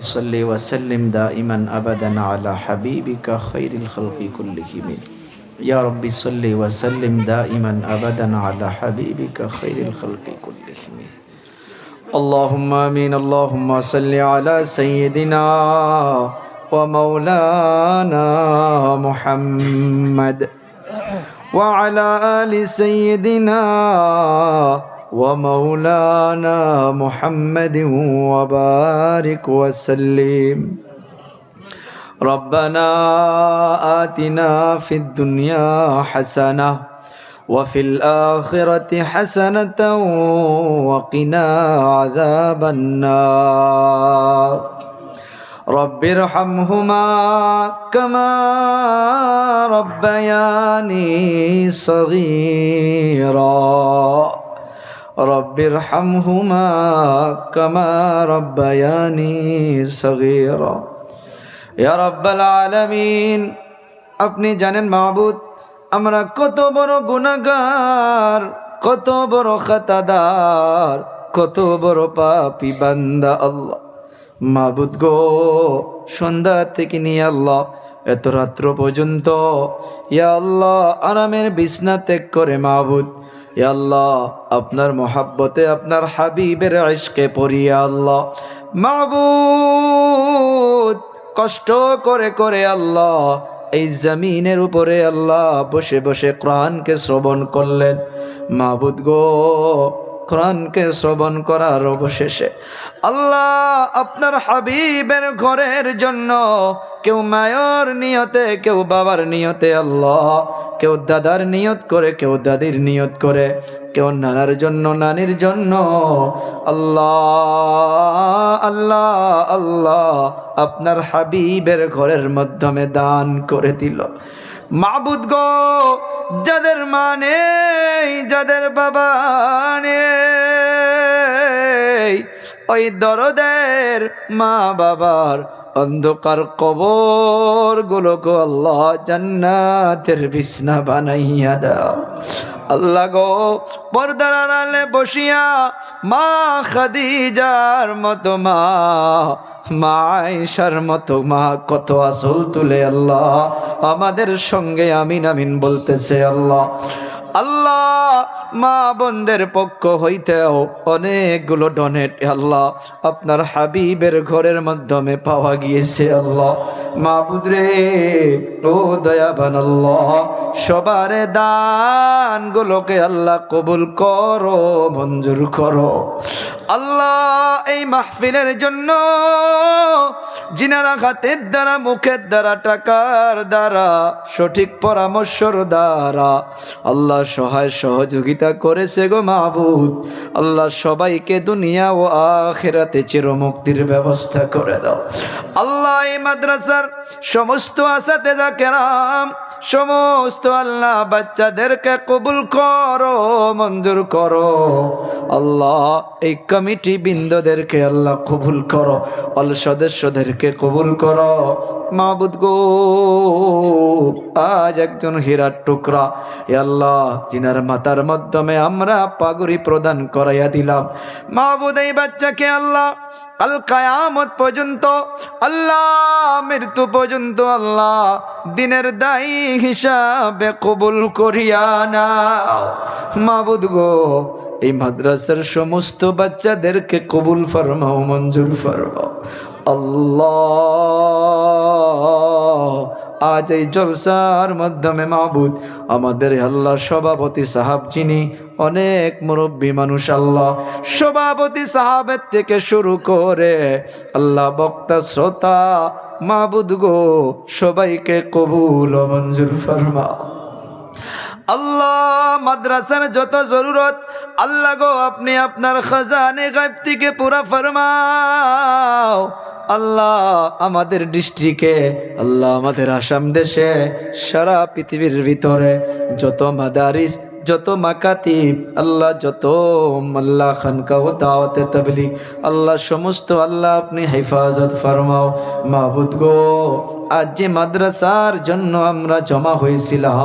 صل وسلم دائما ابدا على حبيبك خير الخلق كلهم. يا رب صل وسلم دائما ابدا على حبيبك خير الخلق كلهم. اللهم آمين اللهم صل على سيدنا ومولانا محمد وعلى آل سيدنا ومولانا محمد وبارك وسلم. ربنا آتنا في الدنيا حسنة وفي الآخرة حسنة وقنا عذاب النار. رب ارحمهما كما ربياني صغيرا. رب ارحمهما كما ربياني صغيرا يا رب العالمين আপনি জানেন মাহবুদ আমরা কত বড় গুনাহগার কত বড় খাতাদার কত বড় পাপি বান্দা আল্লাহ মাহবুদ গো সন্ধ্যা থেকে নিয়ে আল্লাহ এত রাত্র পর্যন্ত ইয়া আল্লাহ আরামের বিছনা ত্যাগ করে মাহবুদ ইয়া আল্লাহ, আপনার মহাব্বতে আপনার হাবিবের আশকে পড়িয়া আল্লাহ। মাহবুদ কষ্ট করে করে আল্লাহ এই জমিনের উপরে আল্লাহ বসে বসে ক্রাণকে শ্রবণ করলেন। মাহবুদ গো কোরআনকে শ্রবণ করার অবশেষে আল্লাহ আপনার হাবিবের ঘরের জন্য কেউ মায়ের নিয়তে, কেউ বাবার নিয়তে আল্লাহ, কেউ দাদার নিয়ত করে, কেউ দাদির নিয়ত করে, কেউ নানার জন্য, নানির জন্য আল্লাহ আল্লাহ আল্লাহ আপনার হাবিবের ঘরের মাধ্যমে দান করে দিল। মাবুদ গো, যাদের মানে যাদের বাবা নেই, ওই দরদের মা বাবার অন্ধকার কবর গুলোকে আল্লাহ জান্নাতের বিছনা বানাইয়া দাও। আল্লাহ গো, পর্দার আড়ালে বসিয়া মা খাদিজার মতো মা মায়েশার মতো মা, কত আসল তুলে আল্লাহ। আমাদের সঙ্গে আমিন আমিন বলতেছে আল্লাহ। আল্লাহ, মা বোনদের পক্ষ হইতেও অনেকগুলো ডোনেট আল্লাহ, আপনার হাবিবের ঘরের মাধ্যমে পাওয়া গিয়েছে আল্লাহ। মা বুদরে ও দয়াবান আল্লাহ, সবার দানগুলোকে আল্লাহ কবুল করো, মঞ্জুর করো। আল্লাহ এই মাহফিলের জন্য জিনারা হাতের দ্বারা, মুখের দ্বারা, টাকার দ্বারা, সঠিক পরামর্শর দ্বারা আল্লাহ সহায় সহযোগিতা করেছে গো মাহবুদ আল্লাহ সবাইকে দুনিয়া ও আখেরাতে চির মুক্তির ব্যবস্থা করে দাও। আল্লাহ এই মাদ্রাসার সমস্ত আসাতে কেরাম, সমস্ত আল্লাহ বাচ্চাদেরকে কবুল করো, মঞ্জুর করো। আল্লাহ এই কমিটি বৃন্দদেরকে আল্লাহ কবুল করো অল সদস্যদেরকে কবুল করো। মাহবুদ গো। আজ একজন হীরার টুকরা। আল্লাহ, জিনার মাতার মাধ্যমে আমরা পাগুড়ি প্রদান করাইয়া দিলাম। মাহবুদ এই বাচ্চাকে আল্লাহ, কাল কায়ামত পর্যন্ত, আল্লাহ, মৃত্যু পর্যন্ত আল্লাহ দিনের দায়ী হিসাবে কবুল করিয়া না মাবুদ গো, এই মাদ্রাসার সমস্ত বাচ্চাদেরকে কবুল ফরমাও, মঞ্জুর ফরমাও। আল্লাহ। আজ এই জলসার মাধ্যমে মাহবুদ, আমাদের আল্লাহ সভাপতি সাহাব, যিনি অনেক মুরব্বী মানুষ, আল্লাহ সভাপতি সাহাবের থেকে শুরু করে আল্লাহ বক্তা, শ্রোতা, মাহবুদ গো, সবাইকে কবুল ও মঞ্জুর ফরমা। আল্লাহ, মাদ্রাসার যত জরুরত, আল্লাহ গো, আপনি আপনার খাজানে গাইব থেকে পুরা ফরমাও। আল্লাহ আমাদের ডিস্ট্রিক্টে আল্লাহ আমাদের আসাম দেশে, সারা পৃথিবীর ভিতরে যত মাদারিস, যত মাকাতিব, আল্লাহ যত আল্লাহ খানকা ও দাওয়াতে তবলিগ, আল্লাহ সমস্ত, আল্লাহ আপনি হেফাজত ফরমাও। মাহবুদ গো, আজ যে মাদ্রাসার জন্য আমরা জমা হয়েছিলাম,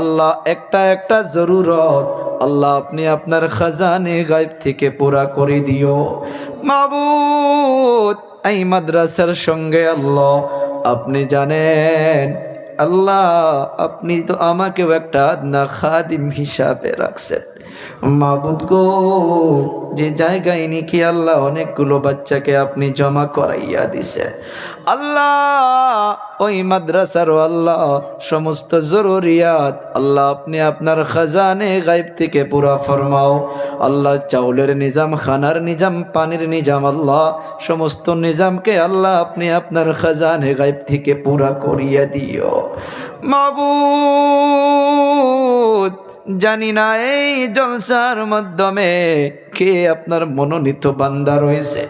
আল্লাহ একটা একটা জরুরত, আল্লাহ আপনি আপনার খাজানে গাইব থেকে পুরা করে দিও। মাহবুদ এই মাদ্রাসার সঙ্গে আল্লাহ আপনি জানেন আল্লাহ আপনি তো আমাকেও একটা খাদিম হিসাবে রাখছেন। মাবুদ গো, যে জায়গায় নাকি আল্লাহ অনেকগুলো বাচ্চাকে আপনি জমা করাইয়া দিছে। আল্লাহ, ওই মাদ্রাসার আল্লাহ, সমস্ত জরুরিয়াত আল্লাহ আপনি আপনার খাজানে গাইব থেকে পুরা ফরমাও। আল্লাহ চাউলের নিজাম, খানার নিজাম, পানির নিজাম আল্লাহ, সমস্ত নিজামকে আল্লাহ আপনি আপনার খাজানে গাইব থেকে পুরা করিয়া দিও। মাবুদ জানি না এই জলসার মাধ্যমে কে আপনার মনোনীত বান্দা রয়েছে।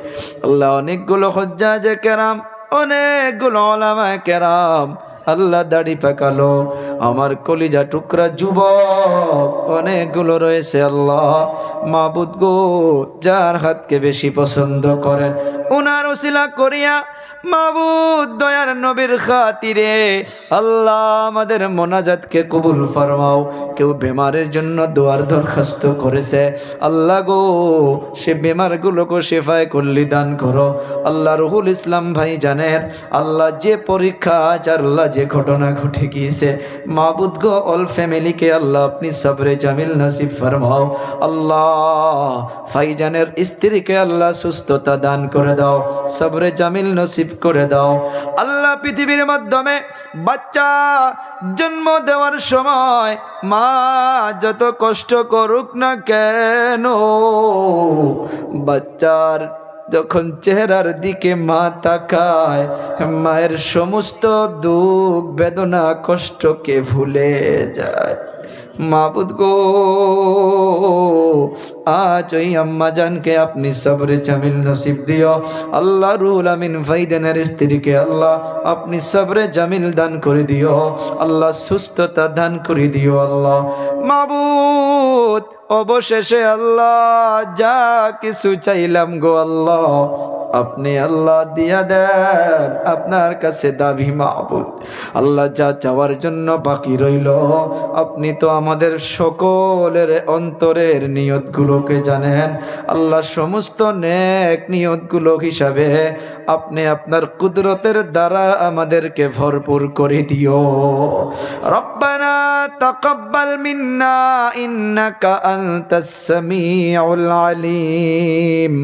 আল্লাহ অনেকগুলো হজ্জা যে কেরাম, অনেকগুলো ওলামা কেরাম আল্লাহ দাড়ি পাকালো। আমার কলিজা টুকরা যুবক, অনেকগুলো রয়েছে আল্লাহ। মাবুদ গো, যার হাতকে বেশি পছন্দ করেন। উনার ওসিলা করিয়া, মাবুদ দয়ার নবীর খাতিরে, আল্লাহ আমাদের মোনাজাতকে কবুল ফরমাও। কেউ বেমারের জন্য দোয়ার দরখাস্ত করেছে। আল্লাহ গো, সে বেমারগুলোকে শেফায় করলি দান করো। আল্লাহ রহুল ইসলাম ভাই জানেন, আল্লাহ যে পরীক্ষা আজ আল্লাহ যে ঘটনা ঘটে গিয়েছে। মাবুদ গো অল ফ্যামিলিকে আল্লাহ আপনি সবরে জামিল নসিব ফরমাও। আল্লাহ, ফাইজানের স্ত্রীকে আল্লাহ সুস্থতা দান করে দাও, সবরে জামিল নসিব করে দাও। আল্লাহ পৃথিবীর মাধ্যমে বাচ্চা জন্ম দেওয়ার সময় মা যত কষ্ট করুক না কেন, বাচ্চার যখন চেহারার দিকে মা তাকায়, মায়ের সমস্ত দুঃখ, বেদনা, কষ্টকে ভুলে যায়। মাবুদ গো, আজ ওই আম্মা জানকে আপনি সবরে জামিল নসিব দিও। আল্লাহ রুল আমিন ভাইজানের স্ত্রীকে আল্লাহ আপনি সবরে জামিল দান করে দিও। আল্লাহ সুস্থতা দান করে দিও আল্লাহ। মাবুদ অবশেষে আল্লাহ যা কিছু চাইলাম গো আল্লাহ আপনি আল্লাহ দিয়া দেন, আপনার কাছে দাবি মাহবুদ আল্লাহ যা চাওয়ার জন্য বাকি রইল, আপনি তো আমাদের সকলের অন্তরের নিয়তগুলোকে জানেন। আল্লাহ সমস্ত নেক নিয়তগুলো হিসাবে আপনি আপনার কুদরতের দ্বারা আমাদেরকে ভরপুর করে দিও। রব্বানা তাকাব্বাল মিন্না, ইন্নাকা আনতাস সামিউল আলিম।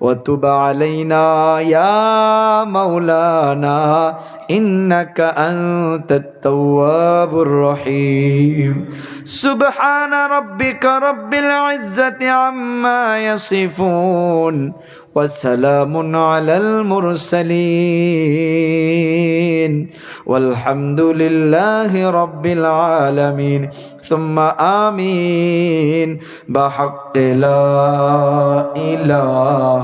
وتب علينا يا مولانا إنك أنت التواب الرحيم سبحان ربك رب العزة عما يصفون وسلام على المرسلين والحمد لله رب العالمين ثم آمين بحق لا إله